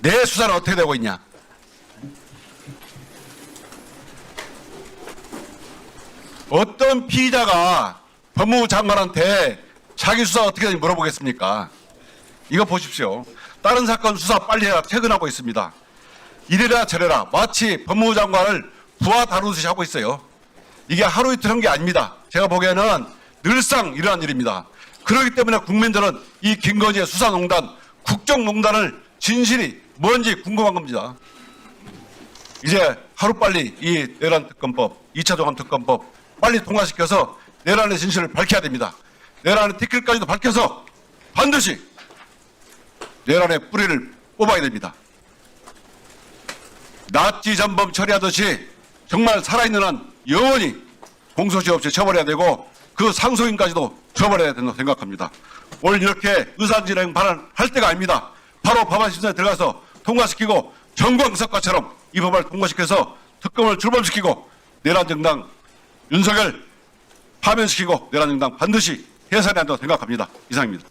내 수사는 어떻게 되고 있냐? 어떤 피의자가 법무부 장관한테 자기 수사 어떻게 되는지 물어보겠습니까? 이거 보십시오. 다른 사건 수사 빨리 해라 퇴근하고 있습니다. 이래라 저래라 마치 법무부 장관을 부하 다루듯이 하고 있어요. 이게 하루 이틀 한 게 아닙니다. 제가 보기에는 늘상 일어난 일입니다. 그렇기 때문에 국민들은 이 김건희의 수사농단, 국정농단을 진실이 뭔지 궁금한 겁니다. 이제 하루빨리 이 내란 특검법, 2차 종합 특검법 빨리 통과시켜서 내란의 진실을 밝혀야 됩니다. 내란의 티끌까지도 밝혀서 반드시 내란의 뿌리를 뽑아야 됩니다. 나치 전범 처리하듯이 정말 살아있는 한 영원히 공소시효 없이 처벌해야 되고 그 상속인까지도 처벌해야 된다고 생각합니다. 오늘 이렇게 의사진행 발언할 때가 아닙니다. 바로 법안 심사에 들어가서 통과시키고 정광석과처럼 이 법안을 통과시켜서 특검을 출범시키고 내란정당 윤석열 파면시키고 내란정당 반드시 해산해야 한다고 생각합니다. 이상입니다.